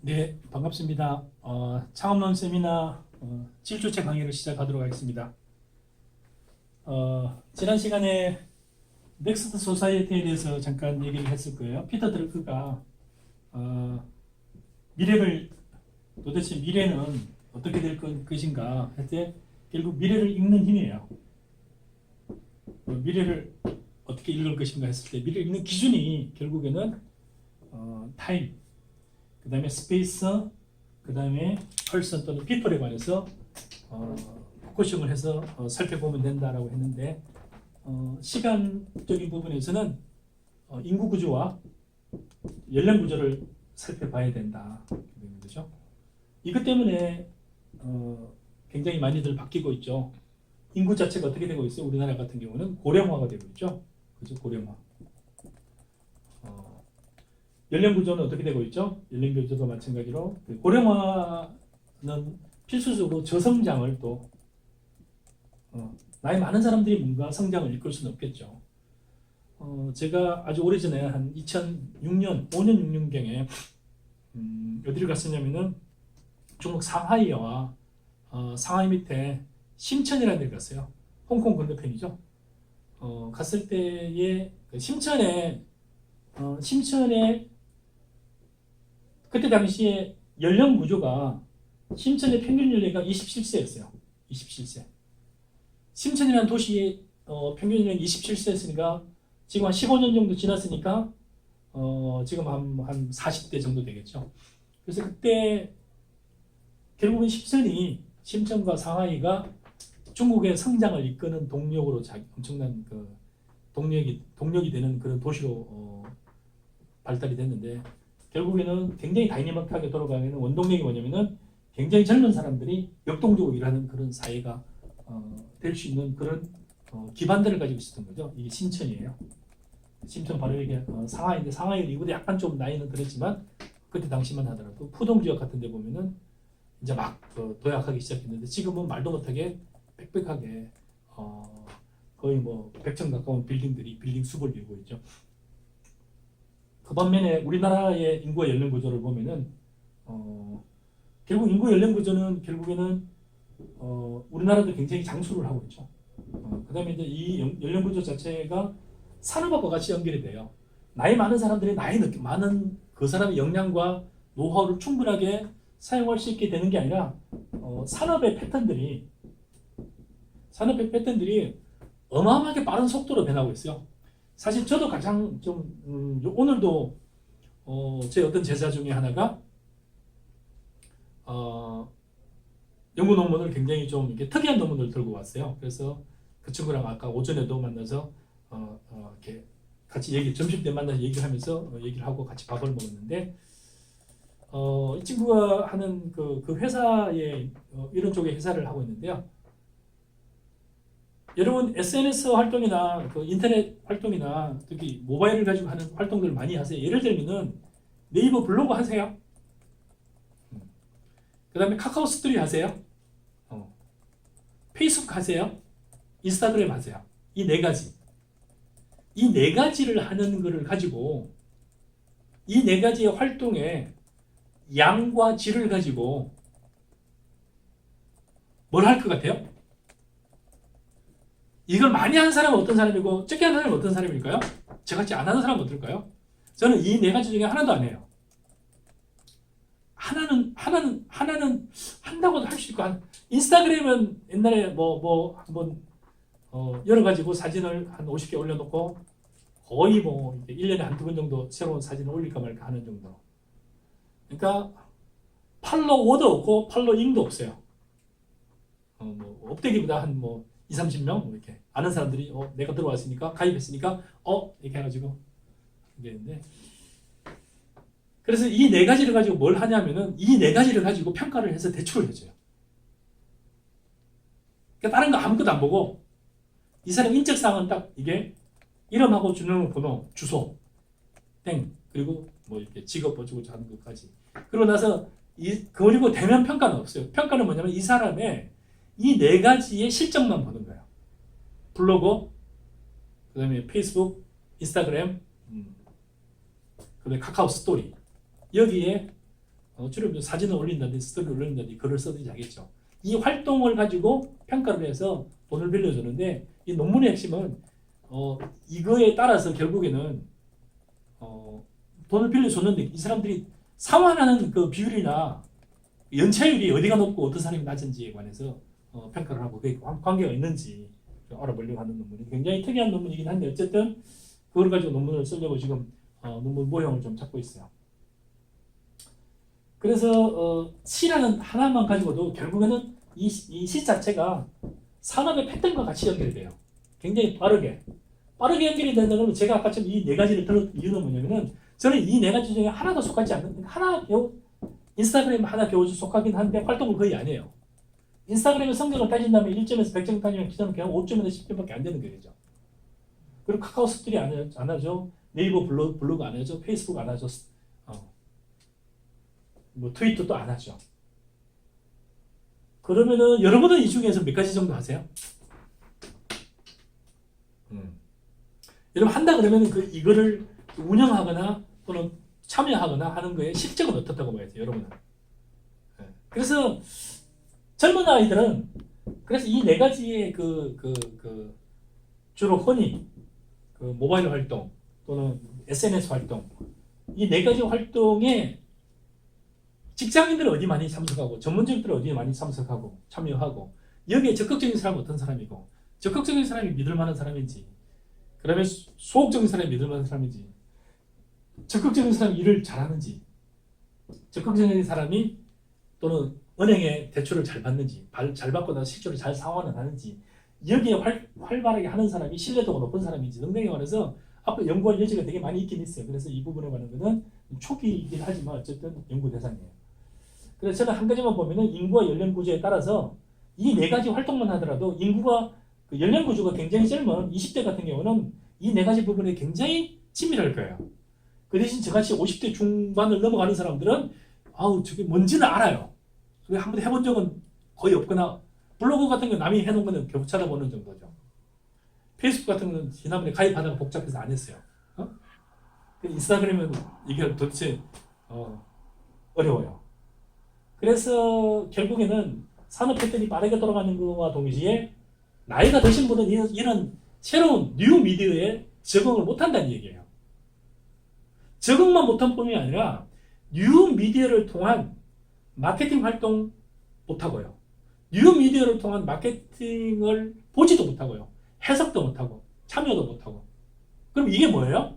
네, 반갑습니다. 어, 창업론 세미나 어, 7주째 강의를 시작하도록 하겠습니다. 어, 지난 시간에 넥스트 소사이어티에 대해서 잠깐 얘기를 했을 거예요. 피터 드러크가 어, 미래를 도대체 미래는 어떻게 될 것- 것인가 할때 결국 미래를 읽는 힘이에요. 어, 미래를 어떻게 읽을 것인가 했을 때 미래를 읽는 기준이 결국에는 어, 타임, 그 다음에 스페이스, 그 다음에 펄슨 또는 피플에 관해서 어, 포커싱을 해서 어, 살펴보면 된다라고 했는데 어, 시간적인 부분에서는 어, 인구 구조와 연령 구조를 살펴봐야 된다. 되는 거죠. 이것 때문에 어, 굉장히 많이들 바뀌고 있죠. 인구 자체가 어떻게 되고 있어요? 우리나라 같은 경우는 고령화가 되고 있죠. 그죠? 고령화. 어, 연령 구조는 어떻게 되고 있죠? 연령 구조도 마찬가지로 그 고령화는 필수적으로 저성장을 또 어, 나이 많은 사람들이 뭔가 성장을 이끌 수는 없겠죠. 어, 제가 아주 오래전에 한 2006년, 5년, 6년경에 음, 어디를 갔었냐면은 중국 상하이와 어, 상하이 밑에 심천이라는 데를 갔어요. 홍콩 건너편이죠. 어, 갔을 때에 그 심천에 어, 심천에 그때 당시에 연령 구조가 심천의 평균 연령가 27세였어요. 27세. 심천이라는 도시의 어, 평균 연령 27세였으니까 지금 한 15년 정도 지났으니까 어, 지금 한, 한 40대 정도 되겠죠. 그래서 그때 결국은 심천이 심천과 상하이가 중국의 성장을 이끄는 동력으로 자, 엄청난 그 동력이 동력이 되는 그런 도시로 어, 발달이 됐는데 결국에는 굉장히 다이내믹하게 돌아가는 원동력이 뭐냐면은 굉장히 젊은 사람들이 역동적으로 일하는 그런 사회가 어, 될 수 있는 그런 어, 기반들을 가지고 있었던 거죠. 이게 신천이에요. 신천 바로 이게 어, 상하이인데 상하이는 이보다 약간 좀 나이는 들었지만 그때 당시만 하더라도 푸동 지역 같은 데 보면은 이제 막 어, 도약하기 시작했는데 지금은 말도 못하게 빽빽하게 어, 거의 뭐 100층 가까운 빌딩들이 빌딩 숲을 이루고 있죠. 그 반면에 우리나라의 인구와 연령 구조를 보면은 어, 결국 인구 연령 구조는 결국에는 어, 우리나라도 굉장히 장수를 하고 있죠. 어, 그다음에 이제 이 연- 연령 구조 자체가 산업과 같이 연결이 돼요. 나이 많은 사람들이 나이 늦게 많은 그 사람의 역량과 노하우를 충분하게 사용할 수 있게 되는 게 아니라 어, 산업의 패턴들이 산업의 패턴들이 어마어마하게 빠른 속도로 변하고 있어요. 사실 저도 가장 좀 음, 요- 오늘도 어, 제 어떤 제자 중에 하나가 어, 연구 논문을 굉장히 좀 이렇게 특이한 논문을 들고 왔어요. 그래서 그 친구랑 아까 오전에도 만나서 어, 어, 이렇게 같이 얘기 점심 때 만나서 얘기하면서 어, 얘기를 하고 같이 밥을 먹었는데 어, 이 친구가 하는 그, 그 회사에 어, 이런 쪽의 회사를 하고 있는데요. 여러분 SNS 활동이나 그 인터넷 활동이나 특히 모바일을 가지고 하는 활동들을 많이 하세요. 예를 들면은 네이버 블로그 하세요. 그 다음에 카카오 스토리 하세요. 어. 페이스북 하세요. 인스타그램 하세요. 이 네 가지. 이 네 가지를 하는 거를 가지고 이 네 가지의 활동에 양과 질을 가지고 뭘 할 것 같아요? 이걸 많이 하는 사람은 어떤 사람이고 적게 하는 사람은 어떤 사람일까요? 저같이 안 하는 사람은 어떨까요? 저는 이 네 가지 중에 하나도 안 해요. 하나는 하나는 하나는 한다고도 할 수 있고 한, 인스타그램은 옛날에 뭐 뭐 한번 어, 열어 가지고 사진을 한 50개 올려놓고 거의 뭐 이제 1년에 한두 번 정도 새로운 사진을 올릴까 말까 하는 정도. 그러니까 팔로워도 없고 팔로잉도 없어요. 어, 뭐 업되기보다 한뭐 2, 30명 뭐 이렇게 아는 사람들이 어, 내가 들어왔으니까 가입했으니까 어 이렇게 해가지고 이랬는데 그래서 이 네 가지를 가지고 뭘 하냐면은 이 네 가지를 가지고 평가를 해서 대출을 해줘요. 그러니까 다른 거 아무것도 안 보고 이 사람 인적 사항은 딱 이게 이름하고 주민번호, 주소, 땡 그리고 뭐 이렇게 직업 어쩌고 하는 것까지. 그러고 나서 이 그리고 대면 평가는 없어요. 평가는 뭐냐면 이 사람의 이 네 가지의 실적만 보는 거예요. 블로그, 그 다음에 페이스북, 인스타그램, 음, 그다음에 카카오 스토리 여기에 어, 주로 뭐 사진을 올린다든지 스토리를 올린다든지 글을 쓰든지 하겠죠. 이 활동을 가지고 평가를 해서 돈을 빌려주는데 이 논문의 핵심은 어, 이거에 따라서 결국에는 어, 돈을 빌려줬는데 이 사람들이 상환하는 그 비율이나 연차율이 어디가 높고 어떤 사람이 낮은지에 관해서 어, 평가를 하고 관- 관계가 있는지 좀 알아보려고 하는 논문이 굉장히 특이한 논문이긴 한데 어쨌든 그걸 가지고 논문을 쓰려고 지금 어, 논문 모형을 좀 잡고 있어요. 그래서 어, 시라는 하나만 가지고도 결국에는 이시 자체가 산업의 패턴과 같이 연결돼요. 굉장히 빠르게 빠르게 연결이 된다면 제가 아까처럼 이 네 가지를 들은 이유는 뭐냐면은 저는 이 네 가지 중에 하나도 속하지 않는 하나 겨우 인스타그램 하나 겨우 속하긴 한데 활동을 거의 안 해요. 인스타그램의 성적을 따진다면 1점에서 100점 따지면 기자는 그냥 5점에서 10점밖에 안 되는 거죠. 그리고 카카오 스토리 안, 하- 안 하죠. 네이버 블로그, 블로그 안 하죠. 페이스북 안 하죠. 어. 뭐 트위터도 안 하죠. 그러면은 여러분은 이 중에서 몇 가지 정도 하세요? 음. 여러분 한다 그러면은 그 이거를 운영하거나 또는 참여하거나 하는 거에 실적은 어떻다고 봐야 돼요, 여러분은? 예. 그래서 젊은 아이들은 그래서 이 네 가지의 그, 그, 그 주로 흔히 그 모바일 활동 또는 SNS 활동 이 네 가지 활동에 직장인들은 어디 많이 참석하고 전문직들은 어디에 많이 참석하고 참여하고 여기에 적극적인 사람은 어떤 사람이고 적극적인 사람이 믿을 만한 사람인지 수- 소극적인 사람이 믿을 만한 사람인지 적극적인 사람이 일을 잘하는지 적극적인 사람이 또는 은행에 대출을 잘 받는지 발- 잘 받고 나서 실제로 잘 상환을 하는지 여기에 활, 활발하게 하는 사람이 신뢰도가 높은 사람인지 등등에 관해서 앞으로 연구할 여지가 되게 많이 있긴 있어요. 그래서 이 부분에 관한 거는 초기이긴 하지만 어쨌든 연구 대상이에요. 그래서 저는 한 가지만 보면은 인구와 연령 구조에 따라서 이 네 가지 활동만 하더라도 인구가 그 연령 구조가 굉장히 짧은 20대 같은 경우는 이 네 가지 부분에 굉장히 친밀할 거예요. 그 대신 저같이 50대 중반을 넘어가는 사람들은 아우 저게 뭔지는 알아요. 그게 한번 해본 적은 거의 없거나 블로그 같은 거 남이 해놓은 거는 겨우 찾아보는 정도죠. 페이스북 같은 거는 지난번에 가입하다가 복잡해서 안 했어요. 어? 그 인스타그램은 이게 도대체 어, 어려워요. 그래서 결국에는 산업 패턴이 빠르게 돌아가는 것과 동시에 나이가 드신 분은 이런, 이런 새로운 뉴 미디어에 적응을 못한다는 얘기예요. 적응만 못한 뿐이 아니라 뉴 미디어를 통한 마케팅 활동 못하고요. 뉴 미디어를 통한 마케팅을 보지도 못하고요. 해석도 못하고 참여도 못하고 그럼 이게 뭐예요?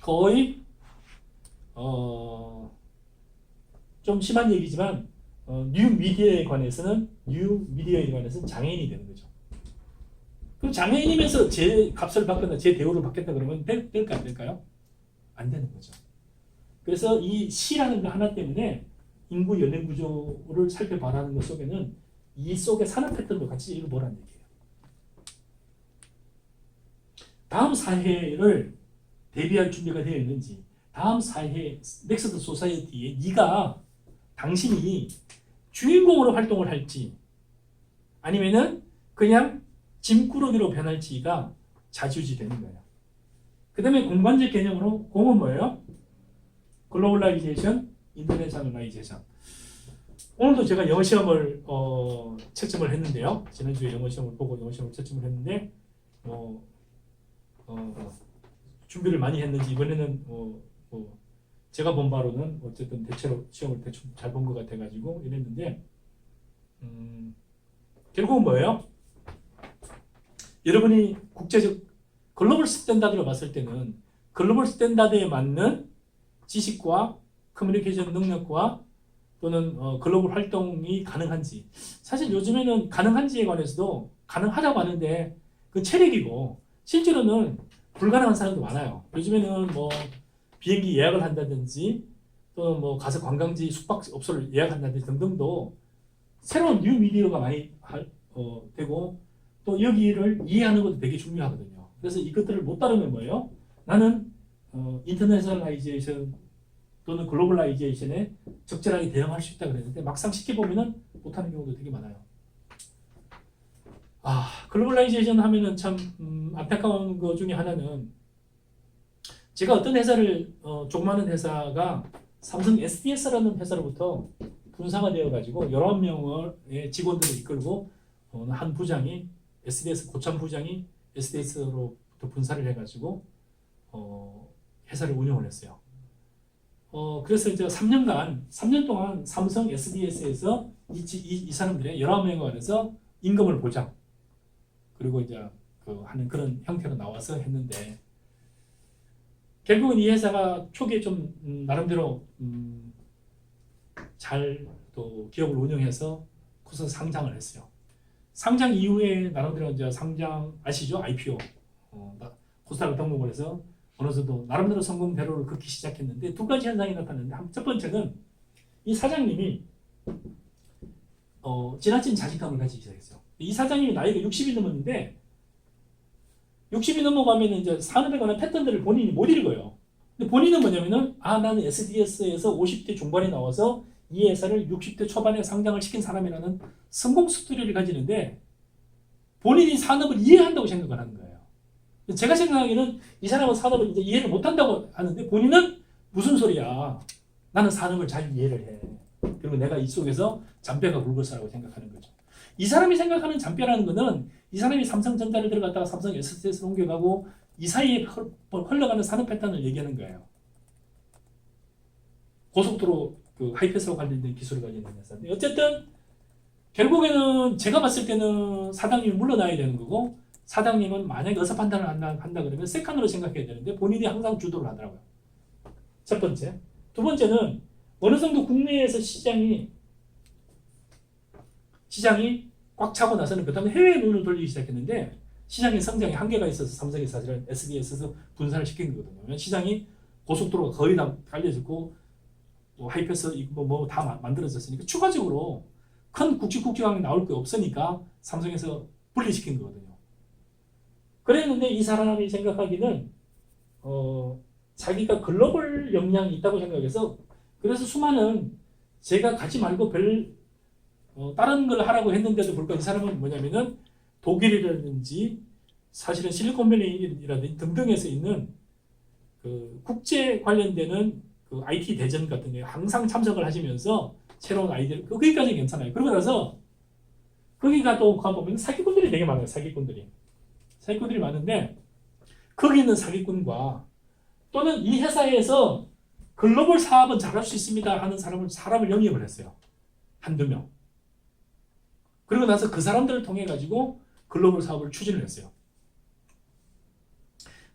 거의 어, 좀 심한 얘기지만 어, 뉴 미디어에 관해서는 뉴 미디어에 관해서는 장애인이 되는 거죠. 그럼 장애인이면서 제 값을 받거나 제 대우를 받겠다 그러면 될, 될까 안 될까요? 안 되는 거죠. 그래서 이 시라는 거 하나 때문에 인구 연령 구조를 살펴봐라는 것 속에는 이 속의 산업 패턴도 같이 읽어보라는 얘기예요. 다음 사회를 대비할 준비가 되어 있는지, 다음 사회 넥스트 소사이어티에 네가 당신이 주인공으로 활동을 할지, 아니면은 그냥 짐꾸러기로 변할지가 자주지 되는 거예요. 그 다음에 공간적 개념으로 공은 뭐예요? 글로벌라이제이션, 인터내셔널 라이제이션. 오늘도 제가 영어 시험을 어, 채점을 했는데요. 지난주에 영어 시험을 보고 영어 시험을 채점을 했는데 어, 어, 준비를 많이 했는지 이번에는 뭐, 뭐 제가 본 바로는 어쨌든 대체로 시험을 대충 잘 본 것 같아가지고 이랬는데 음, 결국은 뭐예요? 여러분이 국제적 글로벌 스탠다드로 봤을 때는 글로벌 스탠다드에 맞는 지식과 커뮤니케이션 능력과 또는 어, 글로벌 활동이 가능한지 사실 요즘에는 가능한지에 관해서도 가능하다고 하는데 그 체력이고 실제로는 불가능한 사람도 많아요. 요즘에는 뭐 비행기 예약을 한다든지 또는 뭐 가서 관광지 숙박업소를 예약한다든지 등등도 새로운 뉴 미디어가 많이 할- 어, 되고 또 여기를 이해하는 것도 되게 중요하거든요. 그래서 이것들을 못 따르면 뭐예요? 나는 어, 인터내셔널라이제이션 또는 글로벌라이제이션에 적절하게 대응할 수 있다 그랬는데 막상 시켜보면은 못하는 경우도 되게 많아요. 아 글로벌라이제이션 하면은 참 음, 안타까운 것 중에 하나는 제가 어떤 회사를 어, 조그마한 회사가 삼성 SDS라는 회사로부터 분사가 되어가지고 11명의 직원들을 이끌고 어, 한 부장이 SDS 고참 부장이 SDS로부터 분사를 해가지고 어, 회사를 운영을 했어요. 어, 그래서 이제 3년간 3년 동안 삼성 SDS에서 이, 이, 이 사람들의 11명에 관해서 임금을 보장 그리고 이제 그 하는 그런 형태로 나와서 했는데 결국은 이 회사가 초기에 좀 음, 나름대로 음, 잘 또 기업을 운영해서 커서 상장을 했어요. 상장 이후에 나름대로 이제 상장 아시죠? IPO 어, 나- 코스닥을 등록을 해서 어느 정도 나름대로 성공대로를 긋기 시작했는데 두 가지 현상이 나타났는데 한- 첫 번째는 이 사장님이 어, 지나친 자신감을 가지기 시작했어요. 이 사장님이 나이가 60이 넘었는데 60이 넘어가면 이제 산업에 관한 패턴들을 본인이 못 읽어요. 근데 본인은 뭐냐면은 아 나는 SDS에서 50대 중반에 나와서 이 회사를 60대 초반에 상장을 시킨 사람이라는 성공 스토리를 가지는데 본인이 산업을 이해한다고 생각을 하는 거예요. 제가 생각하기에는 이 사람은 산업을 이제 이해를 못한다고 하는데 본인은 무슨 소리야? 나는 산업을 잘 이해를 해. 그리고 내가 이 속에서 잔뼈가 굵어서라고 생각하는 거죠. 이 사람이 생각하는 잔뼈라는 거는 이 사람이 삼성전자를 들어갔다가 삼성 SDS를 옮겨가고 이 사이에 흘- 흘러가는 산업 패턴을 얘기하는 거예요. 고속도로 그 하이패스와 관련된 기술을 가지고 있는 회사인데 어쨌든 결국에는 제가 봤을 때는 사장님이 물러나야 되는 거고 사장님은 만약에 어서 판단을 한다, 한다 그러면 세컨으로 생각해야 되는데 본인이 항상 주도를 하더라고요. 첫 번째. 두 번째는 어느 정도 국내에서 시장이 시장이 꽉 차고 나서는 그다음에 해외에 눈을 돌리기 시작했는데 시장의 성장에 한계가 있어서 삼성이 사실은 SDS에서 분산을 시킨 거거든요. 시장이 고속도로가 거의 다 깔려졌고 또 하이패스 뭐다 만들어졌으니까 추가적으로 큰 굵직굵직하게 나올 게 없으니까 삼성에서 분리시킨 거거든요. 그랬는데 이 사람이 생각하기는 어, 자기가 글로벌 역량이 있다고 생각해서 그래서 수많은 제가 가지 말고 별 어, 다른 걸 하라고 했는데도 불구하고 이 사람은 뭐냐면은 독일이라든지 사실은 실리콘밸리라든지 등등에서 있는 그 국제 관련되는 그 IT 대전 같은 게 항상 참석을 하시면서 새로운 아이디어 거기까지 괜찮아요. 그러고 나서 거기 가 또 가보면 사기꾼들이 되게 많아요. 사기꾼들이 사기꾼들이 많은데 거기 있는 사기꾼과 또는 이 회사에서 글로벌 사업은 잘할 수 있습니다 하는 사람을 사람을 영입을 했어요. 한두 명. 그리고 나서 그 사람들을 통해 가지고 글로벌 사업을 추진을 했어요.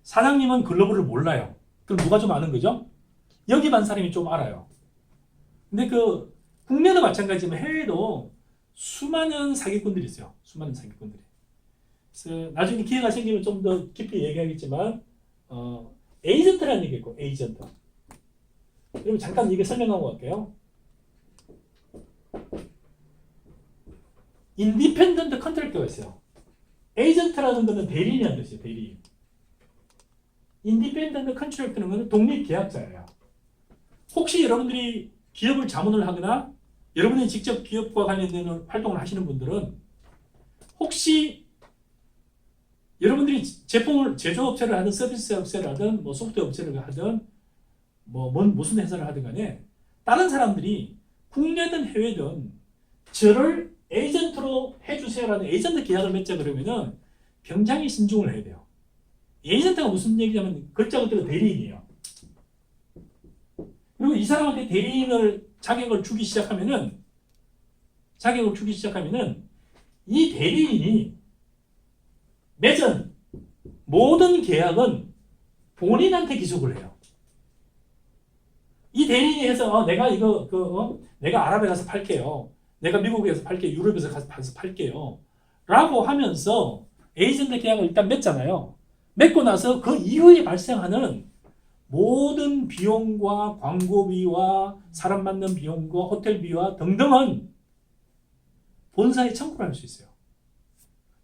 사장님은 글로벌을 몰라요. 그럼 누가 좀 아는 거죠? 여기 반 사람이 좀 알아요. 근데 그 국내도 마찬가지지만 해외도 수많은 사기꾼들이 있어요. 수많은 사기꾼들이. 그래서 나중에 기회가 생기면 좀 더 깊이 얘기하겠지만 어, 에이전트라는 얘기 있고 에이전트. 그럼 잠깐 이게 설명하고 갈게요. 인디펜던트 컨트랙터가 있어요. 에이전트라는 거는 대리인이라는 뜻이에요. 대리인. 인디펜던트 컨트랙터는 거는 독립 계약자예요. 혹시 여러분들이 기업을 자문을 하거나 여러분이 직접 기업과 관련된 활동을 하시는 분들은 혹시 여러분들이 제품을 제조업체를 하든 서비스 업체를 하든 뭐 소프트웨어 업체를 하든 뭐뭔 무슨 회사를 하든 간에 다른 사람들이 국내든 해외든 저를 에이전트로 해주세요라는 에이전트 계약을 맺자 그러면은 굉장히 신중을 해야 돼요. 에이전트가 무슨 얘기냐면 글자 그대로 대리인이에요. 그리고 이 사람한테 대리인을 자격을 주기 시작하면은 자격을 주기 시작하면은 이 대리인이 맺은 모든 계약은 본인한테 기속을 해요. 이 대리인이 해서 어, 내가 이거 그 어, 내가 아랍에 가서 팔게요. 내가 미국에서 팔게 유럽에서 가서 가서 팔게요. 라고 하면서 에이전트 계약을 일단 맺잖아요. 맺고 나서 그 이후에 발생하는 모든 비용과 광고비와 사람 만는 비용과 호텔비와 등등은 본사에 청구를 할 수 있어요.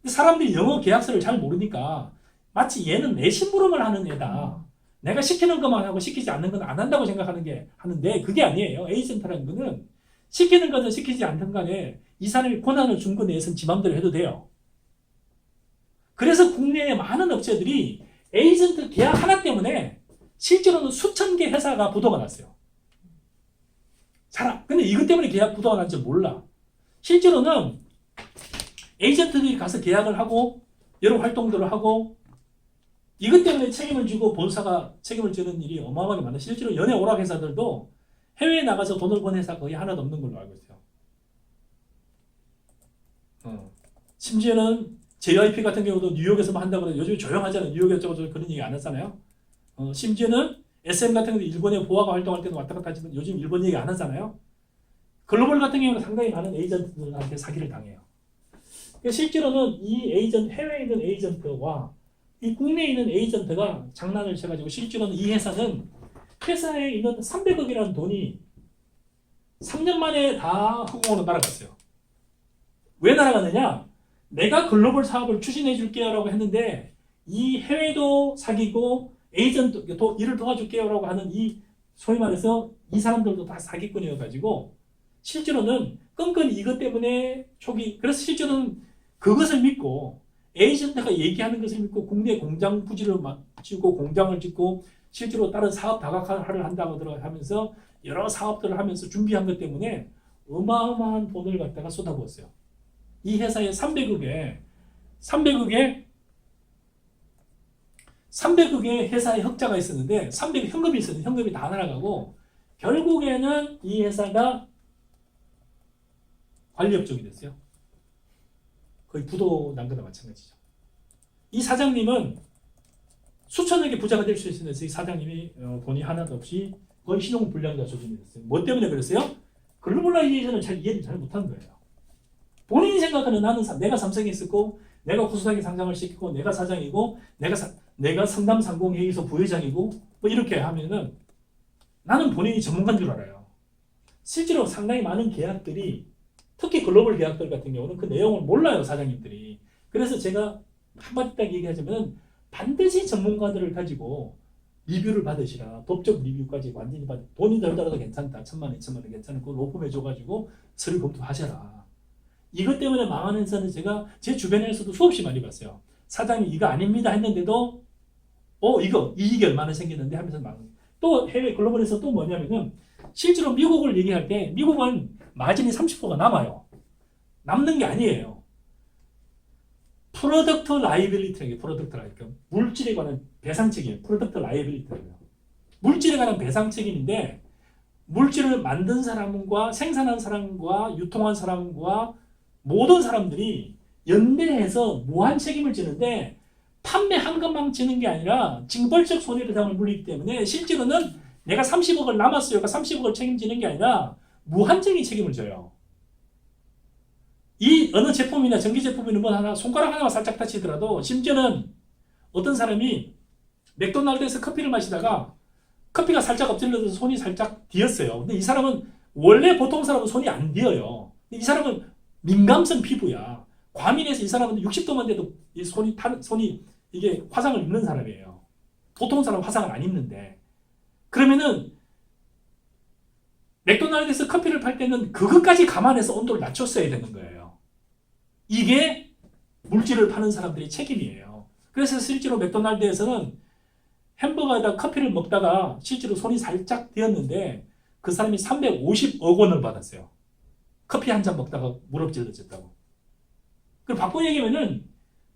사람들이 영어 계약서를 잘 모르니까 마치 얘는 내 심부름을 하는 애다. 내가 시키는 것만 하고 시키지 않는 건 안 한다고 생각하는 게 하는데 그게 아니에요. 에이전트라는 거는 시키는 것은 시키지 않든 간에 이 사람이 권한을 준 거 내에서는 지 맘대로 해도 돼요. 그래서 국내의 많은 업체들이 에이전트 계약 하나 때문에 실제로는 수천 개 회사가 부도가 났어요. 잘, 근데 이것 때문에 계약 부도가 난지 몰라. 실제로는 에이전트들이 가서 계약을 하고 여러 활동들을 하고 이것 때문에 책임을 지고 본사가 책임을 지는 일이 어마어마하게 많아. 실제로 연예 오락 회사들도 해외에 나가서 돈을 번 회사 거의 하나도 없는 걸로 알고 있어요. 어. 심지어는 JYP 같은 경우도 뉴욕에서만 한다고 해도 요즘 조용하잖아요. 뉴욕에 어쩌고 그런 얘기 안 하잖아요. 어, 심지어는 SM 같은 경우도 일본에 보아가 활동할 때도 왔다 갔다 하지만 요즘 일본 얘기 안 하잖아요. 글로벌 같은 경우는 상당히 많은 에이전트들한테 사기를 당해요. 그러니까 실제로는 이 에이전트, 해외에 있는 에이전트와 이 국내에 있는 에이전트가 장난을 쳐가지고 실제로는 이 회사는 회사에 있는 300억이라는 돈이 3년 만에 다 허공으로 날아갔어요. 왜 날아갔느냐? 내가 글로벌 사업을 추진해 줄게요 라고 했는데 이 해외도 사기고 에이전트 도 일을 도와줄게요 라고 하는 이 소위 말해서 이 사람들도 다 사기꾼이어 가지고 실제로는 끈끈 이것 때문에 초기 그래서 실제로는 그것을 믿고 에이전트가 얘기하는 것을 믿고 국내 공장 부지를 짓고 공장을 짓고 실제로 다른 사업 다각화를 한다고 들어 하면서 여러 사업들을 하면서 준비한 것 때문에 어마어마한 돈을 갖다가 쏟아부었어요. 이 회사의 300억에 300억에 300억의 회사의 흑자가 있었는데 300억 현금이 있었는데 현금이 다 날아가고 결국에는 이 회사가 관리업종이 됐어요. 거의 부도 난 거나 마찬가지죠. 이 사장님은 수천억의 부자가 될 수 있었는데 이 사장님이 어, 돈이 하나도 없이 거의 신용 불량자 수준이 됐어요. 뭐 때문에 그랬어요? 글로벌라이제이션을 잘 이해를 잘 못한 거예요. 본인이 생각하는 나는 사- 내가 삼성에 있었고 내가 후수하게 상장을 시키고 내가 사장이고 내가 사- 내가 성남 상공회의소 부회장이고 뭐 이렇게 하면은 나는 본인이 전문가인 줄 알아요. 실제로 상당히 많은 계약들이 특히 글로벌 계약들 같은 경우는 그 내용을 몰라요 사장님들이. 그래서 제가 한마디 딱 얘기하자면 반드시 전문가들을 가지고 리뷰를 받으시라. 법적 리뷰까지 완전히 받. 돈이 덜더라도 괜찮다. 천만, 이천만 원 괜찮은 거 로펌 해줘가지고 서류 검토하셔라. 이것 때문에 망하는 회사는 제가 제 주변에서도 수없이 많이 봤어요. 사장님 이거 아닙니다 했는데도 어 이거 이익이 얼마나 생겼는데 하면서 망. 또 해외 글로벌에서 또 뭐냐면은 실제로 미국을 얘기할 때 미국은 마진이 30%가 남아요. 남는 게 아니에요. 프로덕트 라이빌리티라는 게 프로덕트 라이빌리티. 물질에 관한 배상 책임이에요. 프로덕트 라이빌리티라고요. 물질에 관한 배상 책임인데 물질을 만든 사람과 생산한 사람과 유통한 사람과 모든 사람들이 연대해서 무한 책임을 지는데 판매한 것만 지는 게 아니라 징벌적 손해배상을 물리기 때문에 실제로는 내가 30억을 남았어요가 30억을 책임지는 게 아니라 무한정의 책임을 져요. 이 어느 제품이나 전기 제품이나 뭐 하나 손가락 하나만 살짝 다치더라도 심지어는 어떤 사람이 맥도날드에서 커피를 마시다가 커피가 살짝 엎질러서 손이 살짝 뒤었어요. 근데 이 사람은 원래 보통 사람은 손이 안 뒤어요. 이 사람은 민감성 피부야. 과민해서 이 사람은 60도만 돼도 이 손이 타, 손이 이게 화상을 입는 사람이에요. 보통 사람 은 화상을 안 입는데 그러면은 팔 때는 그것까지 감안해서 온도를 낮췄어야 되는 거예요. 이게 물질을 파는 사람들의 책임이에요. 그래서 실제로 맥도날드에서는 햄버거에다 커피를 먹다가 실제로 손이 살짝 되었는데 그 사람이 350억 원을 받았어요. 커피 한 잔 먹다가 무릎질러졌다고. 그리고 바꿔 얘기하면은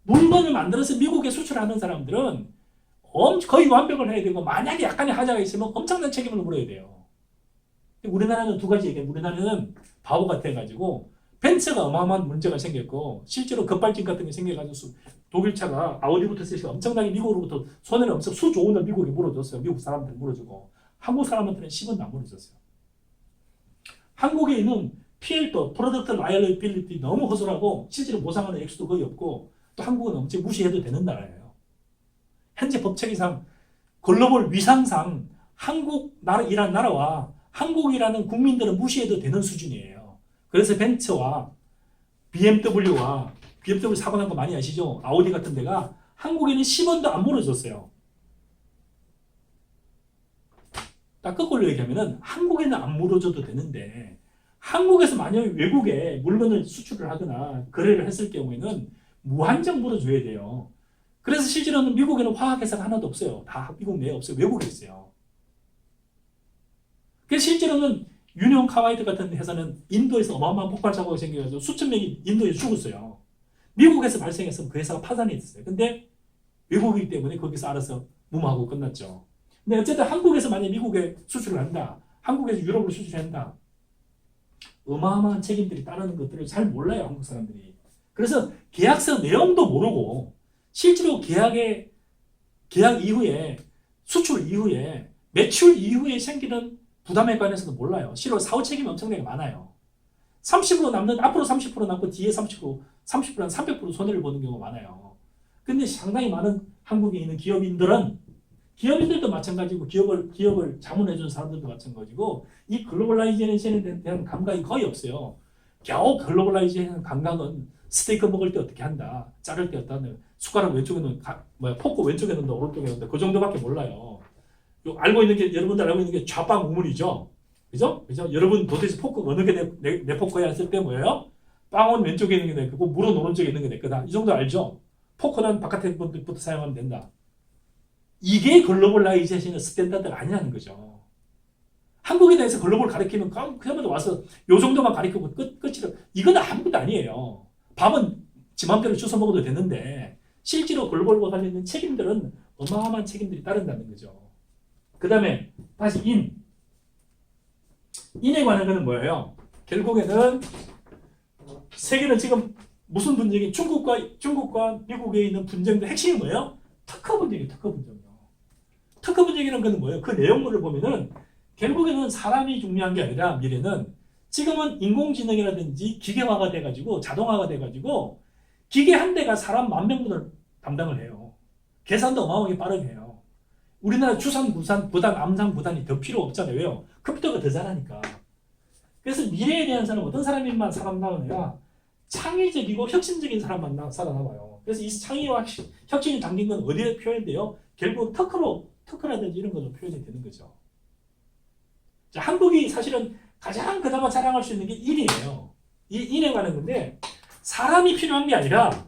물건을 만들어서 미국에 수출하는 사람들은 엄- 거의 완벽을 해야 되고 만약에 약간의 하자가 있으면 엄청난 책임을 물어야 돼요. 우리나라는 두 가지 얘기해요. 우리나라는 바보 같아가지고 벤츠가 어마어마한 문제가 생겼고 실제로 급발진 같은 게 생겨가지고 수- 독일차가 아우디부터 시작해서 엄청나게 미국으로부터 손해를 엄청 수 좋은 걸 미국에 물어줬어요. 미국 사람들 물어주고 한국 사람한테는 10원도 안 물어줬어요. 한국에 있는 PL도 프로덕트 라이얼빌리티 너무 허술하고 실제로 보상하는 액수도 거의 없고 또 한국은 엄청 무시해도 되는 나라예요. 현재 법체계상 글로벌 위상상 한국 나라 이란 나라와 한국이라는 국민들은 무시해도 되는 수준이에요. 그래서 벤츠와 BMW와 BMW 사고 난 거 많이 아시죠? 아우디 같은 데가 한국에는 10원도 안 물어줬어요. 딱 거꾸로 얘기하면은 한국에는 안 물어줘도 되는데 한국에서 만약 외국에 물건을 수출을 하거나 거래를 했을 경우에는 무한정 물어줘야 돼요. 그래서 실제로는 미국에는 화학회사가 하나도 없어요. 다 미국 내에 없어요. 외국에 있어요. 실제로는 유니온 카바이드 같은 회사는 인도에서 어마어마한 폭발 사고가 생겨서 수천 명이 인도에 죽었어요. 미국에서 발생했으면 그 회사가 파산이 됐어요. 근데 외국이기 때문에 거기서 알아서 무마하고 끝났죠. 근데 어쨌든 한국에서 만약 미국에 수출을 한다. 한국에서 유럽으로 수출한다. 어마어마한 책임들이 따르는 것들을 잘 몰라요. 한국 사람들이. 그래서 계약서 내용도 모르고 실제로 계약의 계약 이후에 수출 이후에 매출 이후에 생기는 부담에 관해서도 몰라요. 실로 사후 책임이 엄청나게 많아요. 30% 남는 앞으로 30% 남고 뒤에 30% 30%는 300% 손해를 보는 경우가 많아요. 근데 상당히 많은 한국에 있는 기업인들은 기업인들도 마찬가지고 기업을 기업을 자문해 준 사람들도 마찬가지고 이 글로벌라이제이션에 대한 감각이 거의 없어요. 겨우 글로벌라이제이션 감각은 스테이크 먹을 때 어떻게 한다, 자를 때 어떻게 숟가락 왼쪽에 넣는 가, 뭐야 포크 왼쪽에 넣는다, 오른쪽에 넣는다 그 정도밖에 몰라요. 요 알고 있는 게 여러분들 알고 있는 게 좌방 우물이죠. 그죠? 그죠? 여러분 도대체 포크 어느 게내 내, 내 포크야 했을 때 뭐예요? 빵은 왼쪽에 있는 게 내 거고 물은 오른쪽에 있는 게 내 거다. 이 정도 알죠? 포크는 바깥에 부터 사용하면 된다. 이게 글로벌라이제이션의 스탠다드가 아니라는 거죠. 한국에 대해서 글로벌 가리키면 그야말로 와서 요 정도만 가리키고 끝, 끝이라 이건 아무것도 아니에요. 밥은 지 맘대로 주워 먹어도 되는데 실제로 글로벌과 관련된 책임들은 어마어마한 책임들이 따른다는 거죠. 그 다음에 다시 인. 인에 관한 거는 뭐예요? 결국에는 세계는 지금 무슨 분쟁이 중국과 중국과 미국에 있는 분쟁의 핵심이 뭐예요? 특허 분쟁이 특허 분쟁이요. 특허 분쟁이라는 건 뭐예요? 그 내용물을 보면은 결국에는 사람이 중요한 게 아니라 미래는 지금은 인공지능이라든지 기계화가 돼가지고 자동화가 돼가지고 기계 한 대가 사람 만 명분을 담당을 해요. 계산도 어마어마하게 빠르게 해요. 우리나라 주산, 부산, 부단, 암산, 부단이 더 필요 없잖아요. 왜요? 컴퓨터가 더 잘하니까. 그래서 미래에 대한 사람은 어떤 사람만 살아남느냐? 창의적이고 혁신적인 사람만 나- 살아남아요. 그래서 이 창의와 혁- 혁신이 담긴 건 어디에 표현돼요? 결국 특허로, 특허라든지 이런 걸로 표현이 되는 거죠. 자, 한국이 사실은 가장 그나마 자랑할 수 있는 게 인이에요. 이 인에 관한 건데, 사람이 필요한 게 아니라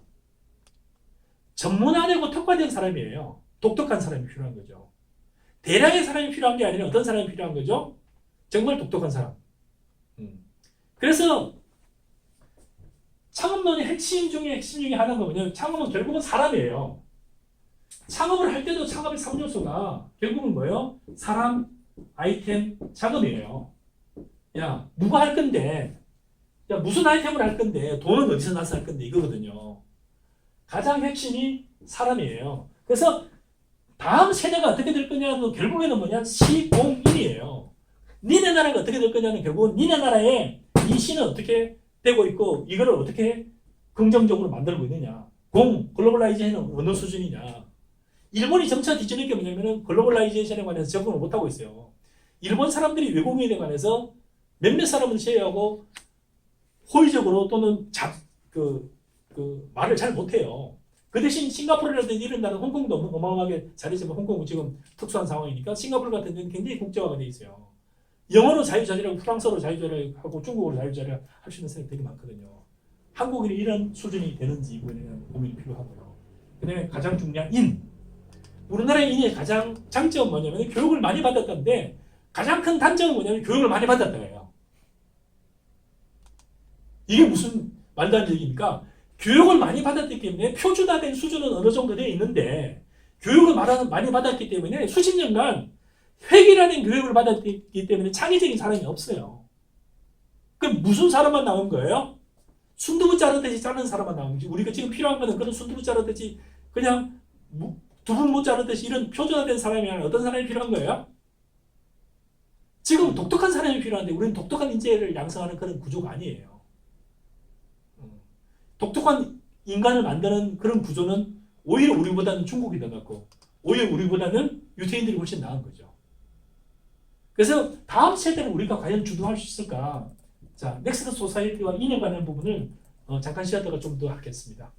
전문 안 되고 특화된 사람이에요. 독특한 사람이 필요한 거죠. 대량의 사람이 필요한 게 아니라 어떤 사람이 필요한 거죠? 정말 독특한 사람. 음. 그래서 창업론의 핵심 중에 핵심 중에 하나가 뭐냐면 창업은 결국은 사람이에요. 창업을 할 때도 창업의 3요소가 결국은 뭐예요? 사람, 아이템, 자금이에요. 야, 누가 할 건데? 야, 무슨 아이템을 할 건데? 돈은 어디서 나서 할 건데? 이거거든요. 가장 핵심이 사람이에요. 그래서 다음 세대가 어떻게 될 거냐도 결국에는 뭐냐? 시공인이에요. 니네 나라가 어떻게 될 거냐는 결국은 니네 나라에 이 시는 어떻게 되고 있고 이거를 어떻게 긍정적으로 만들고 있느냐. 공, 글로벌라이제이션은 어느 수준이냐. 일본이 점차 뒤지는 게 뭐냐면은 글로벌라이제이션에 관해서 적응을 못하고 있어요. 일본 사람들이 외국인에 관해서 몇몇 사람을 제외하고 호의적으로 또는 자, 그, 그 말을 잘 못해요. 그 대신 싱가포르라든지 이런 나라 홍콩도 어마어마하게 잘했지만 홍콩은 지금 특수한 상황이니까 싱가포르 같은 데는 굉장히 국제화가 돼 있어요. 영어로 자유자재라고 프랑스어로 자유자재하고 중국어로 자유자재 할수 있는 사람이 되게 많거든요. 한국인이 이런 수준이 되는지 이거에 대한 고민이 필요하고요. 그 다음에 가장 중요한 인. 우리나라의 인의 가장 장점은 뭐냐면 교육을 많이 받았던데 가장 큰 단점은 뭐냐면 교육을 많이 받았다예요. 이게 무슨 말도 안 되는 얘기입니까? 교육을 많이 받았기 때문에 표준화된 수준은 어느 정도 되어 있는데 교육을 많이 받았기 때문에 수십 년간 획일화된 교육을 받았기 때문에 창의적인 사람이 없어요. 그럼 무슨 사람만 나온 거예요? 순두부 자르듯이 자르는 사람만 나온 거지. 우리가 지금 필요한 거는 그런 순두부 자르듯이 그냥 무- 두부 못 자르듯이 이런 표준화된 사람이 아니라 어떤 사람이 필요한 거예요? 지금 독특한 사람이 필요한데 우리는 독특한 인재를 양성하는 그런 구조가 아니에요. 음. 독특한 인간을 만드는 그런 구조는 오히려 우리보다는 중국이 더 낫고 오히려 우리보다는 유태인들이 훨씬 나은 거죠. 그래서 다음 세대는 우리가 과연 주도할 수 있을까? 자, 넥스트 소사이티와 인에 관한 부분을 어, 잠깐 쉬었다가 좀 더 하겠습니다.